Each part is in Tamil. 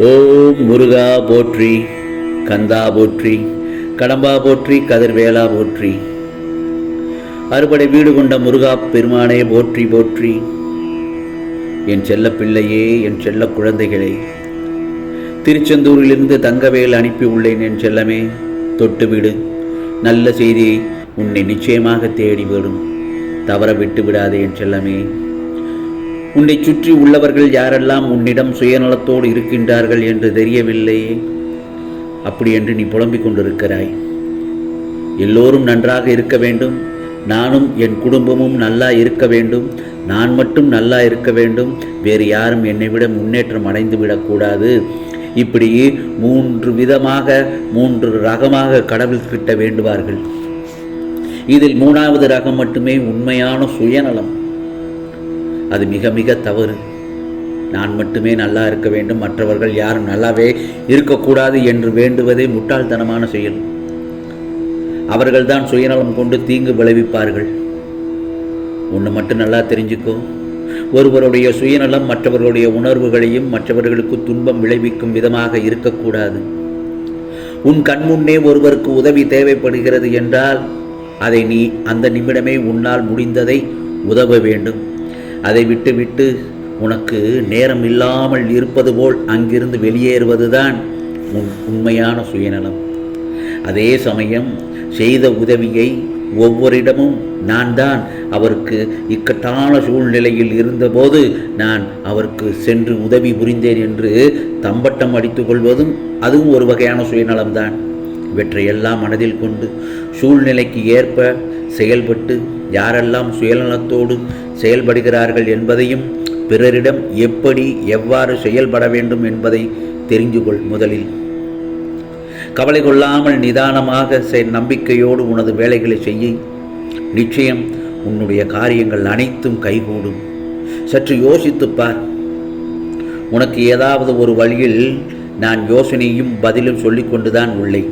ஓம் முருகா போற்றி கந்தா போற்றி கடம்பா போற்றி கதிர்வேலா போற்றி. அறுபடை வீடு கொண்ட முருகா பெருமானே போற்றி போற்றி. என் செல்ல பிள்ளையே என் செல்ல குழந்தைகளே திருச்செந்தூரிலிருந்து தங்கவேல் அனுப்பி உள்ளேன் என் செல்லமே. தொட்டு விடு நல்ல செய்தியை உன்னை நிச்சயமாக தேடி விடும் தவற விட்டு விடாதே என் செல்லமே. உன்னை சுற்றி உள்ளவர்கள் யாரெல்லாம் உன்னிடம் சுயநலத்தோடு இருக்கின்றார்கள் என்று தெரியவில்லையே அப்படி என்று நீ புலம்பிக் கொண்டிருக்கிறாய். எல்லோரும் நன்றாக இருக்க வேண்டும். நானும் என் குடும்பமும் நல்லா இருக்க வேண்டும். நான் மட்டும் நல்லா இருக்க வேண்டும். வேறு யாரும் என்னை விட முன்னேற்றம் அடைந்து விடக்கூடாது. இப்படி மூன்று விதமாக மூன்று ரகமாக கடவுள் கிட்ட வேண்டுவார்கள். இதில் மூணாவது ரகம் மட்டுமே உண்மையான சுயநலம். அது மிக மிக தவறு. நான் மட்டுமே நல்லா இருக்க வேண்டும். மற்றவர்கள் யாரும் நல்லாவே இருக்கக்கூடாது என்று வேண்டுவதே முட்டாள்தனமான செயல். அவர்கள்தான் சுயநலம் கொண்டு தீங்கு விளைவிப்பார்கள். ஒன்று மட்டும் நல்லா தெரிஞ்சுக்கோ. ஒருவருடைய சுயநலம் மற்றவர்களுடைய உணர்வுகளையும் மற்றவர்களுக்கு துன்பம் விளைவிக்கும் விதமாக இருக்கக்கூடாது. உன் கண்முன்னே ஒருவருக்கு உதவி தேவைப்படுகிறது என்றால் அதை நீ அந்த நிமிடமே உன்னால் முடிந்ததை உதவ வேண்டும். அதை விட்டு விட்டு உனக்கு நேரம் இல்லாமல் இருப்பது போல் அங்கிருந்து வெளியேறுவதுதான் உன் உண்மையான சுயநலம். அதே சமயம் செய்த உதவியை ஒவ்வொரிடமும் நான் தான் அவருக்கு இக்கட்டான சூழ்நிலையில் இருந்தபோது நான் அவருக்கு சென்று உதவி புரிந்தேன் என்று தம்பட்டம் அடித்து கொள்வதும் அதுவும் ஒரு வகையான சுயநலம்தான். இவற்றையெல்லாம் மனதில் கொண்டு சூழ்நிலைக்கு ஏற்ப செயல்பட்டு யாரெல்லாம் சுயநலத்தோடு செயல்படுகிறார்கள் என்பதையும் பிறரிடம் எப்படி எவ்வாறு செயல்பட வேண்டும் என்பதை தெரிந்து கொள் முதலில். கவலை கொள்ளாமல் நிதானமாக செ- நம்பிக்கையோடு உனது வேலைகளை செய்ய. நிச்சயம் உன்னுடைய காரியங்கள் அனைத்தும் கைகூடும். சற்று யோசித்துப் பார். உனக்கு ஏதாவது ஒரு வழியில் நான் யோசனையும் பதிலும் சொல்லிக்கொண்டுதான் உள்ளேன்.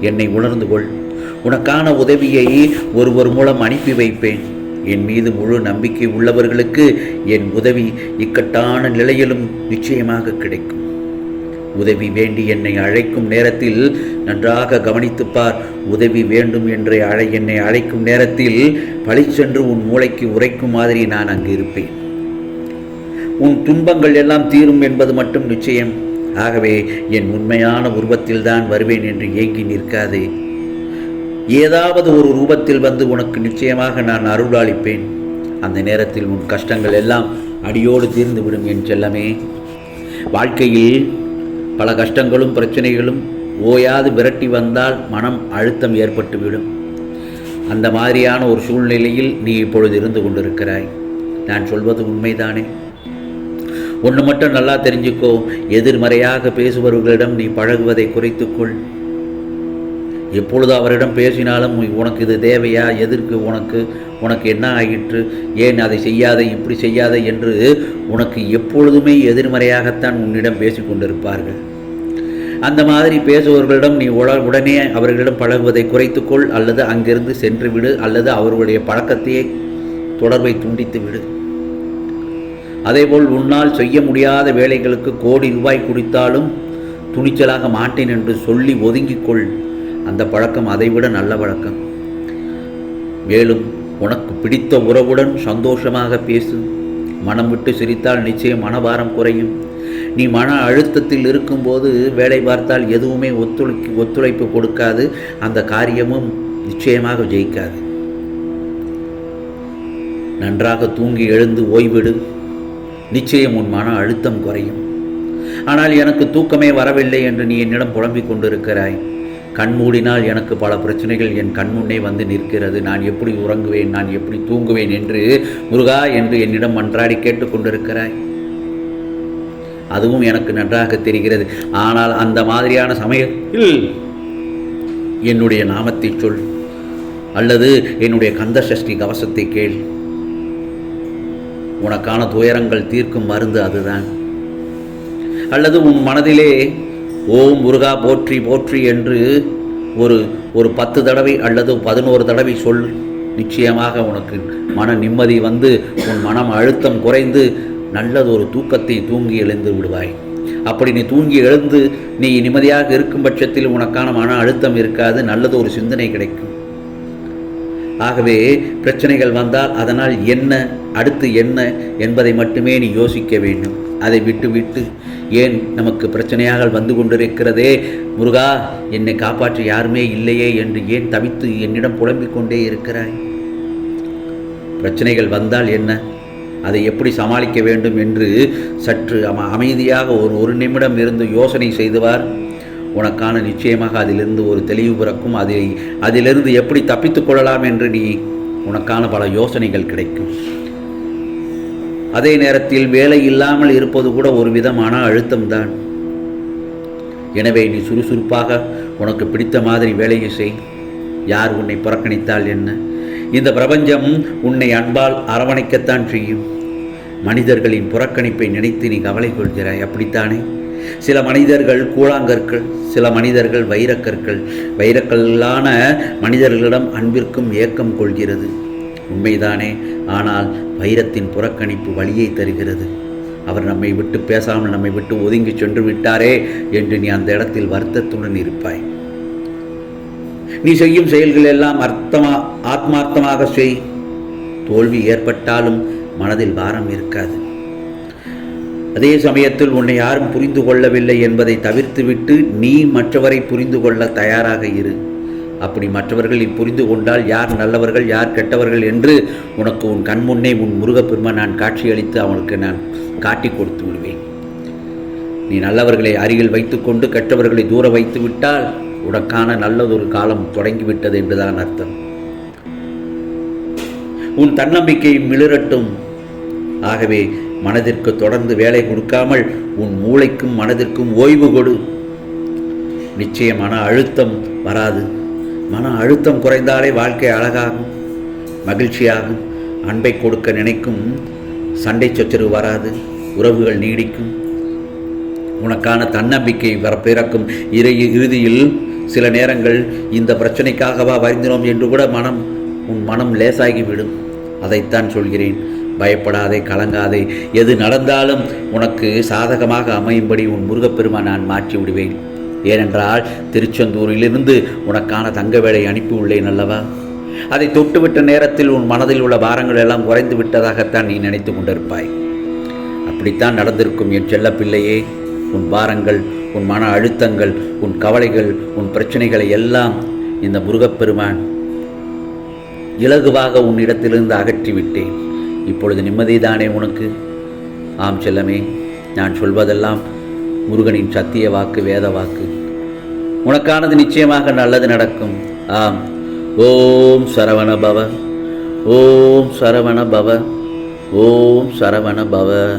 என்னை உணர்ந்து கொள். உனக்கான உதவியை ஒருவர் மூலம் அனுப்பி வைப்பேன். என் மீது முழு நம்பிக்கை உள்ளவர்களுக்கு என் உதவி இக்கட்டான நிலையிலும் நிச்சயமாக கிடைக்கும். உதவி வேண்டி என்னை அழைக்கும் நேரத்தில் நன்றாக கவனித்துப் பார். உதவி வேண்டும் என்று அழை என்னை அழைக்கும் நேரத்தில் பழிச்சென்று உன் மூளைக்கு உரைக்கும் மாதிரி நான் அங்கு இருப்பேன். உன் துன்பங்கள் எல்லாம் தீரும் என்பது மட்டும் நிச்சயம். ஆகவே என் உண்மையான உருவத்தில்தான் வருவேன் என்று ஏங்கி நிற்காதே. ஏதாவது ஒரு ரூபத்தில் வந்து உனக்கு நிச்சயமாக நான் அருளாளிப்பேன். அந்த நேரத்தில் உன் கஷ்டங்கள் எல்லாம் அடியோடு தீர்ந்து விடும் என் செல்லமே. வாழ்க்கையில் பல கஷ்டங்களும் பிரச்சனைகளும் ஓயாது விரட்டி வந்தால் மனம் அழுத்தம் ஏற்பட்டுவிடும். அந்த மாதிரியான ஒரு சூழ்நிலையில் நீ இப்பொழுது இருந்து கொண்டிருக்கிறாய். நான் சொல்வது உண்மைதானே? ஒன்று மட்டும் நல்லா தெரிஞ்சுக்கோ. எதிர்மறையாக பேசுபவர்களிடம் நீ பழகுவதை குறைத்துக்கொள். எப்பொழுது அவரிடம் பேசினாலும் உனக்கு இது தேவையா? எதற்கு உனக்கு? உனக்கு என்ன ஆகிற்று ஏன் அதை செய்யாத? இப்படி செய்யாத? என்று உனக்கு எப்பொழுதுமே எதிர்மறையாகத்தான் உன்னிடம் பேசிக் கொண்டிருப்பார்கள். அந்த மாதிரி பேசுபவர்களிடம் நீ உட உடனே அவர்களிடம் பழகுவதை குறைத்துக்கொள் அல்லது அங்கிருந்து சென்று விடு அல்லது அவர்களுடைய பழக்கத்தையே தொடர்பை துண்டித்து விடு. அதேபோல் உன்னால் செய்ய முடியாத வேலைகளுக்கு கோடி ரூபாய் குடித்தாலும் துணிச்சலாக மாட்டேன் என்று சொல்லி ஒதுங்கிக்கொள் அந்த பழக்கம் அதைவிட நல்ல பழக்கம் மேலும் உனக்கு பிடித்த உறவுடன் சந்தோஷமாக பேசு. மனம் விட்டு சிரித்தால் நிச்சயம் மனபாரம் குறையும். நீ மன அழுத்தத்தில் இருக்கும்போது வேலை பார்த்தால் எதுவுமே ஒத்துழைக்கு ஒத்துழைப்பு கொடுக்காது. அந்த காரியமும் நிச்சயமாக ஜெயிக்காது. நன்றாக தூங்கி எழுந்து ஓய்விடு. நிச்சயம் உன் மன அழுத்தம் குறையும். ஆனால் எனக்கு தூக்கமே வரவில்லை என்று நீ என்னிடம் புலம்பிக் கொண்டிருக்கிறாய். கண் மூடினால் எனக்கு பல பிரச்சனைகள் என் கண்முன்னே வந்து நிற்கிறது. நான் எப்படி உறங்குவேன்? நான் எப்படி தூங்குவேன் என்று முருகா என்று என்னிடம் மன்றாடி கேட்டுக்கொண்டிருக்கிறாய் அதுவும் எனக்கு நன்றாக தெரிகிறது. ஆனால் அந்த மாதிரியான சமயத்தில் என்னுடைய நாமத்தை சொல். அல்லது என்னுடைய கந்த சஷ்டி கவசத்தை கேள். உனக்கான துயரங்கள் தீர்க்கும் மருந்து அதுதான். அல்லது உன் மனதிலே ஓம் முருகா போற்றி போற்றி என்று ஒரு ஒரு பத்து தடவை அல்லது பதினோரு தடவை சொல் நிச்சயமாக உனக்கு மன நிம்மதி வந்து உன் மனம் அழுத்தம் குறைந்து நல்லது ஒரு தூக்கத்தை தூங்கி எழுந்து விடுவாய். அப்படி நீ தூங்கி எழுந்து நீ நிம்மதியாக இருக்கும் பட்சத்தில் உனக்கான மன அழுத்தம் இருக்காது நல்லது ஒரு சிந்தனை கிடைக்கும். ஆகவே பிரச்சனைகள் வந்தால் அதனால் என்ன அடுத்து என்ன என்பதை மட்டுமே நீ யோசிக்க வேண்டும். அதை விட்டு விட்டு ஏன் நமக்கு பிரச்சனையாக வந்து கொண்டிருக்கிறதே? முருகா என்னை காப்பாற்ற யாருமே இல்லையே என்று ஏன் தவித்து என்னிடம் புலம்பிக் கொண்டே இருக்கிறாய்? பிரச்சனைகள் வந்தால் என்ன? அதை எப்படி சமாளிக்க வேண்டும் என்று சற்று அம அமைதியாக ஒரு ஒரு நிமிடம் இருந்து யோசனை செய்துவார். உனக்கான நிச்சயமாக அதிலிருந்து ஒரு தெளிவு பிறக்கும். அதை அதிலிருந்து எப்படி தப்பித்துக் கொள்ளலாம் என்று நீ உனக்கான பல யோசனைகள் கிடைக்கும். அதே நேரத்தில் வேலை இல்லாமல் இருப்பது கூட ஒரு விதமான அழுத்தம்தான் எனவே நீ சுறுசுறுப்பாக உனக்கு பிடித்த மாதிரி வேலையை செய். யார் உன்னை புறக்கணித்தால் என்ன? இந்த பிரபஞ்சம் உன்னை அன்பால் அரவணைக்கத்தான் செய்யும். மனிதர்களின் புறக்கணிப்பை நினைத்து நீ கவலை கொள்கிறாய். அப்படித்தானே? சில மனிதர்கள் கூழாங்கற்கள் சில மனிதர்கள் வைரக்கற்கள். வைரக்கல்லான மனிதர்களிடம் அன்பிற்கும் ஏக்கம் கொள்கிறது. உண்மைதானே ஆனால் வைரத்தின் புறக்கணிப்பு வழியை தருகிறது. அவர் நம்மை விட்டு பேசாமல் நம்மை விட்டு ஒதுங்கி சென்று விட்டாரே என்று நீ அந்த இடத்தில் வருத்தத்துடன் இருப்பாய். நீ செய்யும் செயல்கள் எல்லாம் அர்த்தமா ஆத்மார்த்தமாக செய். தோல்வி ஏற்பட்டாலும் மனதில் பாரம் இருக்காது. அதே சமயத்தில் உன்னை யாரும் புரிந்து கொள்ளவில்லை என்பதை தவிர்த்துவிட்டு நீ மற்றவரை புரிந்து கொள்ள தயாராக இரு. அப்படி மற்றவர்கள் புரிந்து கொண்டால் யார் நல்லவர்கள் யார் கெட்டவர்கள் என்று உனக்கு உன் கண்முன்னே உன் முருகப்பெருமான் நான் காட்சியளித்து அவனுக்கு நான் காட்டி கொடுத்து விடுவேன். நீ நல்லவர்களை அருகில் வைத்துக்கொண்டு கெட்டவர்களை தூர வைத்து விட்டால் உனக்கான நல்லதொரு காலம் தொடங்கிவிட்டது என்றுதான் அர்த்தம். உன் தன்னம்பிக்கை மிளிரட்டும். ஆகவே மனதிற்கு தொடர்ந்து வேலை கொடுக்காமல் உன் மூளைக்கும் மனதிற்கும் ஓய்வு கொடு. நிச்சயம் மன அழுத்தம் வராது. மன அழுத்தம் குறைந்தாலே வாழ்க்கை அழகாகும் மகிழ்ச்சியாகும். அன்பை கொடுக்க நினைக்கும் சண்டை சொச்சரவு வராது உறவுகள் நீடிக்கும். உனக்கான தன்னம்பிக்கை வர பிறக்கும். இறை இறுதியில் சில நேரங்கள் இந்த பிரச்சனைக்காகவா வருந்தினோம் என்று கூட மனம் உன் மனம் லேசாகிவிடும். அதைத்தான் சொல்கிறேன். பயப்படாதே கலங்காதே. எது நடந்தாலும் உனக்கு சாதகமாக அமையும்படி உன் முருகப்பெருமான் நான் மாற்றி விடுவேன். ஏனென்றால் திருச்செந்தூரிலிருந்து உனக்கான தங்க வேலை அனுப்பி உள்ளேன் அல்லவா? அதை தொட்டுவிட்ட நேரத்தில் உன் மனதில் உள்ள பாரங்கள் எல்லாம் குறைந்து விட்டதாகத்தான் நீ நினைத்து கொண்டிருப்பாய். அப்படித்தான் நடந்திருக்கும் என் செல்ல பிள்ளையே. உன் பாரங்கள் உன் மன அழுத்தங்கள் உன் கவலைகள் உன் பிரச்சனைகளை எல்லாம் இந்த முருகப்பெருமான் இலகுவாக உன்னிடத்திலிருந்து அகற்றி விட்டேன் இப்பொழுது நிம்மதிதானே உனக்கு? ஆம் செல்லமே நான் சொல்வதெல்லாம் முருகனின் சத்திய வாக்கு வேத வாக்கு. உனக்கானது நிச்சயமாக நல்லது நடக்கும். ஆம். ஓம் சரவண பவ ஓம் சரவண பவ ஓம் சரவண பவ